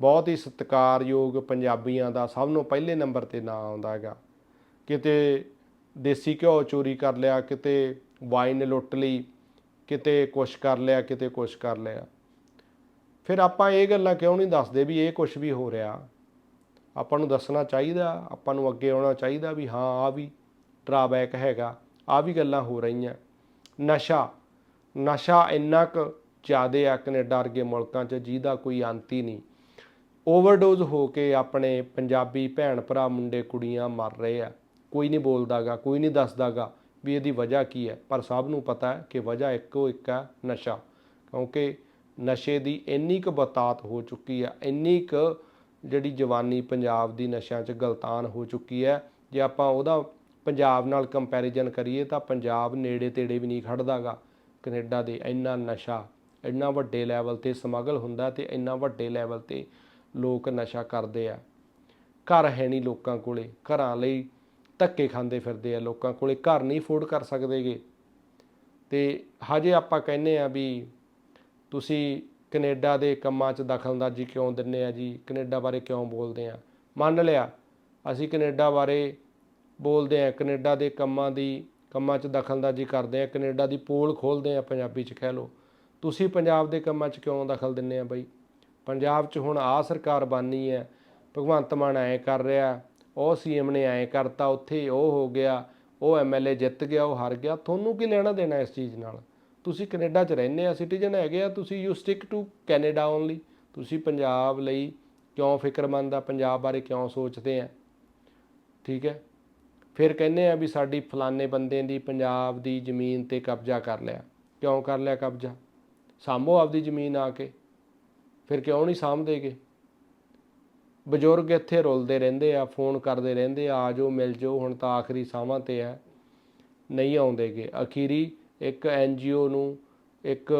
ਬਹੁਤ ਹੀ ਸਤਿਕਾਰਯੋਗ ਪੰਜਾਬੀਆਂ ਦਾ ਸਭ ਨੂੰ ਪਹਿਲੇ ਨੰਬਰ ਤੇ ਨਾਂ ਆਉਂਦਾ ਹੈਗਾ। ਕਿਤੇ ਦੇਸੀ ਘਿਓ ਚੋਰੀ ਕਰ ਲਿਆ, ਕਿਤੇ ਵਾਈਨ ਲੁੱਟ ਲਈ, ਕਿਤੇ ਕੁਛ ਕਰ ਲਿਆ, ਕਿਤੇ ਕੁਛ ਕਰ ਲਿਆ। ਫਿਰ ਆਪਾਂ ਇਹ ਗੱਲਾਂ ਕਿਉਂ ਨਹੀਂ ਦੱਸਦੇ ਵੀ ਇਹ ਕੁਛ ਵੀ ਹੋ ਰਿਹਾ? ਆਪਾਂ ਨੂੰ ਦੱਸਣਾ ਚਾਹੀਦਾ, ਆਪਾਂ ਨੂੰ ਅੱਗੇ ਆਉਣਾ ਚਾਹੀਦਾ ਵੀ ਹਾਂ ਆ ਵੀ ਡਰਾਬੈਕ ਹੈਗਾ ਆ ਵੀ ਗੱਲਾਂ ਹੋ ਰਹੀਆਂ। ਨਸ਼ਾ ਨਸ਼ਾ ਇੰਨਾ ਕੁ ਜ਼ਿਆਦਾ ਆ ਕੈਨੇਡਾ ਵਰਗੇ ਮੁਲਕਾਂ 'ਚ ਜਿਹਦਾ ਕੋਈ ਅੰਤ ਹੀ ਨਹੀਂ। ਓਵਰਡੋਜ਼ ਹੋ ਕੇ ਆਪਣੇ ਪੰਜਾਬੀ ਭੈਣ ਭਰਾ ਮੁੰਡੇ ਕੁੜੀਆਂ ਮਰ ਰਹੇ ਆ। ਕੋਈ ਨਹੀਂ ਬੋਲਦਾਗਾ, ਕੋਈ ਨਹੀਂ ਦੱਸਦਾਗਾ ਵੀ ਇਹਦੀ ਵਜ੍ਹਾ ਕੀ ਹੈ। ਪਰ ਸਭ ਨੂੰ ਪਤਾ ਹੈ ਕਿ ਵਜ੍ਹਾ ਇੱਕੋ ਇੱਕ ਹੈ, ਨਸ਼ਾ। ਕਿਉਂਕਿ ਨਸ਼ੇ ਦੀ ਇੰਨੀ ਕੁ ਬਤਾਤ ਹੋ ਚੁੱਕੀ ਹੈ, ਇੰਨੀ ਕੁ ਜਿਹੜੀ ਜਵਾਨੀ ਪੰਜਾਬ ਦੀ ਨਸ਼ਿਆਂ 'ਚ ਗਲਤਾਨ ਹੋ ਚੁੱਕੀ ਹੈ, ਜੇ ਆਪਾਂ ਉਹਦਾ ਪੰਜਾਬ ਨਾਲ ਕੰਪੈਰੀਜ਼ਨ ਕਰੀਏ ਤਾਂ ਪੰਜਾਬ ਨੇੜੇ ਤੇੜੇ ਵੀ ਨਹੀਂ ਖੜਦਾਗਾ। ਕੈਨੇਡਾ ਦੇ ਇੰਨਾ ਨਸ਼ਾ, ਇੰਨਾ ਵੱਡੇ ਲੈਵਲ ਤੇ ਸਮਗਲ ਹੁੰਦਾ ਤੇ ਇੰਨਾ ਵੱਡੇ ਲੈਵਲ ਤੇ ਲੋਕ ਨਸ਼ਾ ਕਰਦੇ ਆ। ਘਰ ਹੈ ਨਹੀਂ ਲੋਕਾਂ ਕੋਲੇ। ਘਰਾਂ ਲਈ ਧੱਕੇ ਖਾਂਦੇ ਫਿਰਦੇ ਆ ਲੋਕਾਂ ਕੋਲੇ। ਘਰ ਨਹੀਂ ਅਫੋਰਡ ਕਰ ਸਕਦੇਗੇ। ਤੇ ਹਜੇ ਆਪਾਂ ਕਹਿੰਨੇ ਆ ਵੀ ਤੁਸੀਂ ਕੈਨੇਡਾ ਦੇ ਕੰਮਾਂ 'ਚ ਦਖਲਅੰਦਾਜ਼ੀ ਕਿਉਂ ਦਿੰਨੇ ਆ ਜੀ? ਕੈਨੇਡਾ ਬਾਰੇ ਕਿਉਂ ਬੋਲਦੇ ਆ? ਮੰਨ ਲਿਆ, ਅਸੀਂ ਕੈਨੇਡਾ ਬਾਰੇ ਬੋਲਦੇ ਆ, ਕੈਨੇਡਾ ਦੇ ਕੰਮਾਂ ਦੀ, ਕੰਮਾਂ 'ਚ ਦਖਲਅੰਦਾਜ਼ੀ ਕਰਦੇ ਆ, ਕੈਨੇਡਾ ਦੀ ਪੋਲ ਖੋਲਦੇ ਆ, ਪੰਜਾਬੀ 'ਚ ਕਹਿ ਲਓ। ਤੁਸੀਂ ਪੰਜਾਬ ਦੇ ਕੰਮਾਂ 'ਚ ਕਿਉਂ ਦਖਲ ਦਿੰਨੇ ਆ ਬਈ? ਪੰਜਾਬ 'ਚ ਹੁਣ ਆ ਸਰਕਾਰ ਬਾਨੀ ਹੈ, ਭਗਵੰਤ ਮਾਨ ਐ ਕਰ ਰਿਹਾ, ਉਹ ਸੀਐਮ ਨੇ ਐ ਕਰਤਾ, ਉੱਥੇ ਉਹ ਹੋ ਗਿਆ, ਉਹ ਐਮਐਲਏ ਜਿੱਤ ਗਿਆ, ਉਹ ਹਾਰ ਗਿਆ, ਤੁਹਾਨੂੰ ਕੀ ਲੈਣਾ ਦੇਣਾ ਇਸ ਚੀਜ਼ ਨਾਲ? ਤੁਸੀਂ ਕੈਨੇਡਾ 'ਚ ਰਹਿੰਦੇ ਆ, ਸਿਟੀਜ਼ਨ ਹੈਗੇ ਆ, ਤੁਸੀਂ you stick to Canada only ਤੁਸੀਂ ਪੰਜਾਬ ਲਈ ਕਿਉਂ ਫਿਕਰਮੰਦ ਆ, ਪੰਜਾਬ ਬਾਰੇ ਕਿਉਂ ਸੋਚਦੇ ਆ? ਠੀਕ ਹੈ? ਫਿਰ ਕਹਿੰਦੇ ਆ ਵੀ ਸਾਡੀ ਫਲਾਣੇ ਬੰਦੇ ਦੀ ਪੰਜਾਬ ਦੀ ਜ਼ਮੀਨ ਤੇ ਕਬਜ਼ਾ ਕਰ ਲਿਆ। ਕਿਉਂ ਕਰ ਲਿਆ ਕਬਜ਼ਾ? ਸਾਂਭੋ ਆਪਦੀ ਜ਼ਮੀਨ ਆ ਕੇ। ਫਿਰ ਕਿਉਂ ਨਹੀਂ ਸਾਂਭਦੇਗੇ? ਬਜ਼ੁਰਗ ਇੱਥੇ ਰੁਲਦੇ ਰਹਿੰਦੇ ਆ, ਫੋਨ ਕਰਦੇ ਰਹਿੰਦੇ ਆ ਆ ਜਾਓ, ਮਿਲ ਜਾਓ, ਹੁਣ ਤਾਂ ਆਖਰੀ ਸਾਹਾਂ ਤੇ ਹੈ। ਨਹੀਂ ਆਉਂਦੇਗੇ। ਅਖੀਰੀ ਇੱਕ ਐਨਜੀਓ ਨੂੰ, ਇੱਕ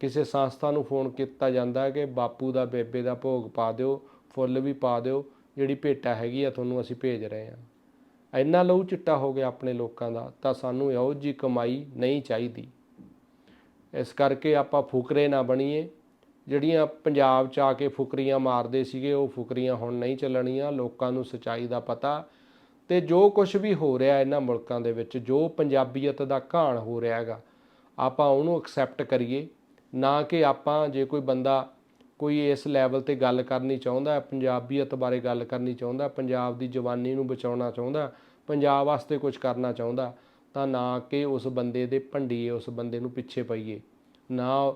ਕਿਸੇ ਸੰਸਥਾ ਨੂੰ ਫੋਨ ਕੀਤਾ ਜਾਂਦਾ ਕਿ ਬਾਪੂ ਦਾ, ਬੇਬੇ ਦਾ ਭੋਗ ਪਾ ਦਿਓ, ਫੁੱਲ ਵੀ ਪਾ ਦਿਓ, ਜਿਹੜੀ ਭੇਟਾ ਹੈਗੀ ਆ, ਤੁਹਾਨੂੰ ਅਸੀਂ ਭੇਜ ਰਹੇ ਹਾਂ। ਇੰਨਾ ਲਹੂ ਚਿੱਟਾ ਹੋ ਗਿਆ ਆਪਣੇ ਲੋਕਾਂ ਦਾ, ਤਾਂ ਸਾਨੂੰ ਇਹੋ ਜੀ ਕਮਾਈ ਨਹੀਂ ਚਾਹੀਦੀ। ਇਸ ਕਰਕੇ ਆਪਾਂ ਫੁਕਰੇ ਨਾ ਬਣੀਏ। ਜਿਹੜੀਆਂ ਪੰਜਾਬ ਚ ਆ ਕੇ ਫੁਕਰੀਆਂ ਮਾਰਦੇ ਸੀਗੇ ਉਹ ਫੁਕਰੀਆਂ ਹੁਣ ਨਹੀਂ ਚੱਲਣੀਆਂ। ਲੋਕਾਂ ਨੂੰ ਸਚਾਈ ਦਾ ਪਤਾ। ਤੇ ਜੋ ਕੁਝ ਵੀ ਹੋ ਰਿਹਾ ਇਹਨਾਂ ਮੁਲਕਾਂ ਦੇ ਵਿੱਚ ਜੋ ਪੰਜਾਬੀਅਤ ਦਾ ਘਾਣ ਹੋ ਰਿਹਾ ਹੈਗਾ ਆਪਾਂ ਉਹਨੂੰ ਐਕਸੈਪਟ ਕਰੀਏ। ਨਾ ਕਿ ਆਪਾਂ ਜੇ ਕੋਈ ਬੰਦਾ ਕੋਈ ਇਸ ਲੈਵਲ ਤੇ ਗੱਲ ਕਰਨੀ ਚਾਹੁੰਦਾ ਹੈ, ਪੰਜਾਬੀਅਤ ਬਾਰੇ ਗੱਲ ਕਰਨੀ ਚਾਹੁੰਦਾ ਪੰਜਾਬ ਦੀ ਜਵਾਨੀ ਨੂੰ ਬਚਾਉਣਾ ਚਾਹੁੰਦਾ ਪੰਜਾਬ ਵਾਸਤੇ ਕੁਝ ਕਰਨਾ ਚਾਹੁੰਦਾ ਤਾਂ ਨਾ ਕਿ ਉਸ ਬੰਦੇ ਦੇ ਭੰਡੀਏ, ਉਸ ਬੰਦੇ ਨੂੰ ਪਿੱਛੇ ਪਈਏ। ਨਾ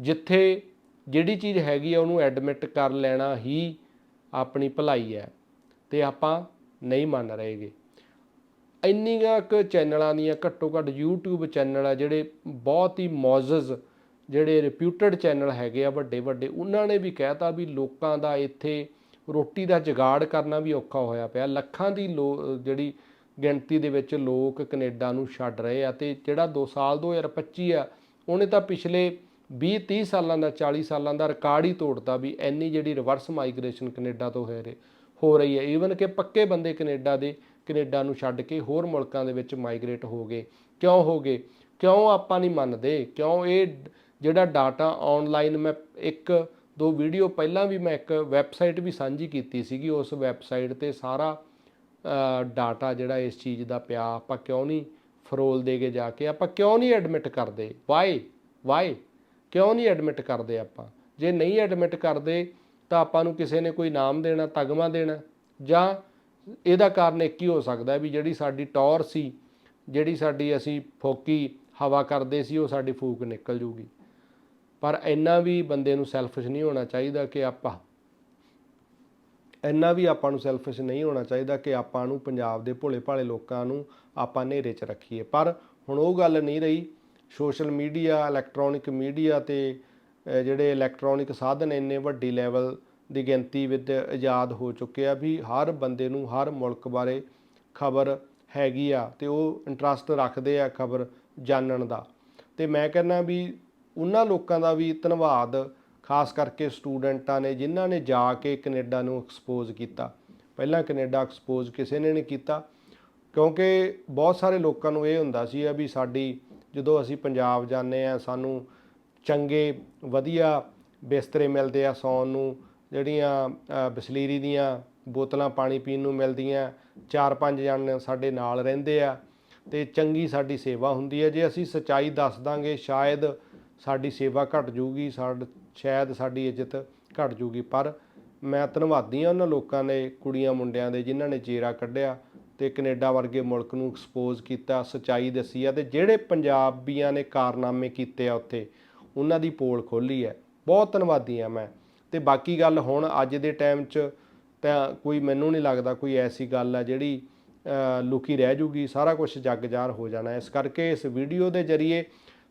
ਜਿੱਥੇ ਜਿਹੜੀ ਚੀਜ਼ ਹੈਗੀ ਆ, ਉਹਨੂੰ ਐਡਮਿਟ ਕਰ ਲੈਣਾ ਹੀ ਆਪਣੀ ਭਲਾਈ ਹੈ ਤੇ ਆਪਾਂ ਨਹੀਂ ਮੰਨ ਰਹੇਗੇ। ਇੰਨੀਆਂ ਕੁ ਚੈਨਲਾਂ ਦੀਆਂ ਘੱਟੋ ਘੱਟ YouTube ਚੈਨਲ ਆ, ਜਿਹੜੇ ਬਹੁਤ ਹੀ ਮੌਜਜ਼, ਜਿਹੜੇ ਰਿਪਿਊਟਡ ਚੈਨਲ ਹੈਗੇ ਆ ਵੱਡੇ ਵੱਡੇ, ਉਹਨਾਂ ਨੇ ਵੀ ਕਹਿਤਾ ਵੀ ਲੋਕਾਂ ਦਾ ਇੱਥੇ ਰੋਟੀ ਦਾ ਜਗਾੜ ਕਰਨਾ ਵੀ ਔਖਾ ਹੋਇਆ ਪਿਆ। ਲੱਖਾਂ ਦੀ ਲੋ- ਜਿਹੜੀ ਗਿਣਤੀ ਦੇ ਵਿੱਚ ਲੋਕ ਕੈਨੇਡਾ ਨੂੰ ਛੱਡ ਰਹੇ ਆ ਤੇ ਜਿਹੜਾ 2 ਸਾਲ 2025 ਆ, ਉਹਨੇ ਤਾਂ ਪਿਛਲੇ 20 30 ਸਾਲਾਂ ਦਾ 40 ਸਾਲਾਂ ਦਾ ਰਿਕਾਰਡ ਹੀ ਤੋੜਦਾ ਵੀ ਇੰਨੀ ਜਿਹੜੀ ਰਿਵਰਸ ਮਾਈਗ੍ਰੇਸ਼ਨ ਕੈਨੇਡਾ ਤੋਂ ਹੋ ਰਹੀ ਹੋ ਰਹੀ ਹੈ। ਈਵਨ ਕਿ ਪੱਕੇ ਬੰਦੇ ਕੈਨੇਡਾ ਦੇ, ਕੈਨੇਡਾ ਨੂੰ ਛੱਡ ਕੇ ਹੋਰ ਮੁਲਕਾਂ ਦੇ ਵਿੱਚ ਮਾਈਗ੍ਰੇਟ ਹੋ ਗਏ। ਕਿਉਂ ਹੋ ਗਏ? ਕਿਉਂ ਆਪਾਂ ਨਹੀਂ ਮੰਨਦੇ? ਕਿਉਂ ਇਹ ਜਿਹੜਾ ਡਾਟਾ ਆਨਲਾਈਨ ਮੈਂ ਇੱਕ, ਦੋ ਵੀਡੀਓ ਪਹਿਲਾਂ ਵੀ ਮੈਂ ਇੱਕ ਵੈਬਸਾਈਟ ਵੀ ਸਾਂਝੀ ਕੀਤੀ ਸੀਗੀ, ਉਸ ਵੈਬਸਾਈਟ ਤੇ ਸਾਰਾ ਡਾਟਾ ਜਿਹੜਾ ਇਸ ਚੀਜ਼ ਦਾ ਪਿਆ, ਆਪਾਂ ਕਿਉਂ ਨਹੀਂ ਫਰੋਲ ਦੇ ਕੇ ਜਾ ਕੇ, ਆਪਾਂ ਕਿਉਂ ਨਹੀਂ ਐਡਮਿਟ ਕਰਦੇ? ਵਾਈ ਵਾਈ ਕਿਉਂ ਨਹੀਂ ਐਡਮਿਟ ਕਰਦੇ ਆਪਾਂ? ਜੇ ਨਹੀਂ ਐਡਮਿਟ ਕਰਦੇ, ਤਾਂ ਆਪਾਂ ਨੂੰ ਕਿਸੇ ਨੇ ਕੋਈ ਨਾਮ ਦੇਣਾ, ਤਗਮਾ ਦੇਣਾ, ਜਾਂ ਇਹਦਾ ਕਾਰਨ ਇੱਕ ਹੀ ਹੋ ਸਕਦਾ ਵੀ ਜਿਹੜੀ ਸਾਡੀ ਟੌਰ ਸੀ, ਜਿਹੜੀ ਸਾਡੀ ਅਸੀਂ ਫੋਕੀ ਹਵਾ ਕਰਦੇ ਸੀ, ਉਹ ਸਾਡੀ ਫੂਕ ਨਿਕਲ ਜੂਗੀ। ਪਰ ਇੰਨਾ ਵੀ ਬੰਦੇ ਨੂੰ ਸੈਲਫਿਸ਼ ਨਹੀਂ ਹੋਣਾ ਚਾਹੀਦਾ ਕਿ ਆਪਾਂ ਇੰਨਾ ਵੀ ਆਪਾਂ ਨੂੰ ਸੈਲਫਿਸ਼ ਨਹੀਂ ਹੋਣਾ ਚਾਹੀਦਾ ਕਿ ਆਪਾਂ ਨੂੰ ਪੰਜਾਬ ਦੇ ਭੋਲੇ ਭਾਲੇ ਲੋਕਾਂ ਨੂੰ ਆਪਾਂ ਨੇਰੇ 'ਚ ਰੱਖੀਏ। ਪਰ ਹੁਣ ਉਹ ਗੱਲ ਨਹੀਂ ਰਹੀ। ਸੋਸ਼ਲ ਮੀਡੀਆ ਇਲੈਕਟ੍ਰੋਨਿਕ ਮੀਡੀਆ ਤੇ ਜਿਹੜੇ ਇਲੈਕਟ੍ਰੋਨਿਕ ਸਾਧਨ ਇੰਨੇ ਵੱਡੀ ਲੈਵਲ ਦੀ ਗਿਣਤੀ ਵਿੱਚ ਆਜ਼ਾਦ ਹੋ ਚੁੱਕੇ ਆ ਵੀ ਹਰ ਬੰਦੇ ਨੂੰ ਹਰ ਮੁਲਕ ਬਾਰੇ ਖਬਰ ਹੈਗੀ ਆ ਤੇ ਉਹ ਇੰਟਰਸਟ ਰੱਖਦੇ ਆ ਖਬਰ ਜਾਣਨ ਦਾ। ਤੇ ਮੈਂ ਕਹਿੰਦਾ ਵੀ ਉਹਨਾਂ ਲੋਕਾਂ ਦਾ ਵੀ ਧੰਨਵਾਦ ਖਾਸ ਕਰਕੇ ਸਟੂਡੈਂਟਾਂ ਨੇ, ਜਿਨ੍ਹਾਂ ਨੇ ਜਾ ਕੇ ਕੈਨੇਡਾ ਨੂੰ ਐਕਸਪੋਜ਼ ਕੀਤਾ। ਪਹਿਲਾਂ ਕੈਨੇਡਾ ਐਕਸਪੋਜ਼ ਕਿਸੇ ਨੇ ਨਹੀਂ ਕੀਤਾ, ਕਿਉਂਕਿ ਬਹੁਤ ਸਾਰੇ ਲੋਕਾਂ ਨੂੰ ਇਹ ਹੁੰਦਾ ਸੀ ਆ ਵੀ ਸਾਡੀ, ਜਦੋਂ ਅਸੀਂ ਪੰਜਾਬ ਜਾਂਦੇ ਆ ਸਾਨੂੰ ਚੰਗੇ, ਵਧੀਆ ਬਿਸਤਰੇ ਮਿਲਦੇ ਆ ਸੌਣ ਨੂੰ, ਜਿਹੜੀਆਂ ਬਸਲੀਰੀ ਦੀਆਂ ਬੋਤਲਾਂ ਪਾਣੀ ਪੀਣ ਨੂੰ ਮਿਲਦੀਆਂ, ਚਾਰ ਪੰਜ ਜਣ ਸਾਡੇ ਨਾਲ ਰਹਿੰਦੇ ਆ, ਤੇ ਚੰਗੀ ਸਾਡੀ ਸੇਵਾ ਹੁੰਦੀ ਹੈ ਜੇ ਅਸੀਂ ਸੱਚਾਈ ਦੱਸ ਦਾਂਗੇ, ਸ਼ਾਇਦ ਸਾਡੀ ਸੇਵਾ ਘਟ ਜੂਗੀ, ਸਾਡ ਸ਼ਾਇਦ ਸਾਡੀ ਇੱਜ਼ਤ ਘਟ ਜੂਗੀ, ਪਰ ਮੈਂ ਧੰਨਵਾਦੀ ਹਾਂ ਉਹਨਾਂ ਲੋਕਾਂ ਨੇ, ਕੁੜੀਆਂ ਮੁੰਡਿਆਂ ਦੇ, ਜਿਨ੍ਹਾਂ ਨੇ ਚੇਰਾ ਕੱਢਿਆ ਤੇ ਕੈਨੇਡਾ ਵਰਗੇ ਮੁਲਕ ਨੂੰ ਐਕਸਪੋਜ਼ ਕੀਤਾ, ਸੱਚਾਈ ਦੱਸੀ ਆ ਤੇ ਜਿਹੜੇ ਪੰਜਾਬੀਆਂ ਨੇ ਕਾਰਨਾਮੇ ਕੀਤੇ ਆ ਉੱਥੇ, ਉਹਨਾਂ ਦੀ ਪੋਲ ਖੋਲੀ ਹੈ। ਬਹੁਤ ਧੰਨਵਾਦੀ ਆ ਮੈਂ। ਤੇ ਬਾਕੀ ਗੱਲ ਹੁਣ ਅੱਜ ਦੇ ਟਾਈਮ 'ਚ ਤਾਂ ਕੋਈ ਮੈਨੂੰ ਨਹੀਂ ਲੱਗਦਾ ਕੋਈ ਐਸੀ ਗੱਲ ਆ ਜਿਹੜੀ ਲੁਕੀ ਰਹਿ ਜੂਗੀ, ਸਾਰਾ ਕੁਝ ਜੱਗ ਜਾਰ ਹੋ ਜਾਣਾ। ਇਸ ਕਰਕੇ ਇਸ ਵੀਡੀਓ ਦੇ ਜ਼ਰੀਏ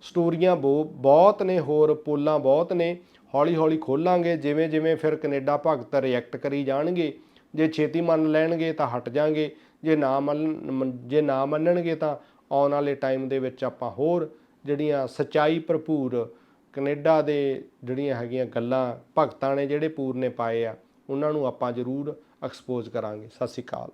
ਸਟੋਰੀਆਂ ਬਹੁ- ਬਹੁਤ ਨੇ, ਹੋਰ ਪੋਲਾਂ ਬਹੁਤ ਨੇ। ਹੌਲੀ ਹੌਲੀ ਖੋਲਾਂਗੇ, ਜਿਵੇਂ ਜਿਵੇਂ ਫਿਰ ਕੈਨੇਡਾ ਭਗਤ ਰਿਐਕਟ ਕਰੀ ਜਾਣਗੇ। ਜੇ ਛੇਤੀ ਮੰਨ ਲੈਣਗੇ ਤਾਂ ਹਟ ਜਾਾਂਗੇ। ਜੇ ਨਾ ਮੰਨ, ਮੰਨ- ਜੇ ਨਾ ਮੰਨਣਗੇ ਤਾਂ ਆਉਣ ਵਾਲੇ ਟਾਈਮ ਦੇ ਵਿੱਚ ਆਪਾਂ ਹੋਰ ਜਿਹੜੀਆਂ ਸਚਾਈ ਭਰਪੂਰ ਕੈਨੇਡਾ ਦੇ ਜਿਹੜੀਆਂ ਹੈਗੀਆਂ ਗੱਲਾਂ ਭਗਤਾਂ ਨੇ ਜਿਹੜੇ ਪੂਰਨੇ ਪਾਏ ਆ, ਉਹਨਾਂ ਨੂੰ ਆਪਾਂ ਜ਼ਰੂਰ ਐਕਸਪੋਜ਼ ਕਰਾਂਗੇ। ਸਤਿ ਸ਼੍ਰੀ ਅਕਾਲ।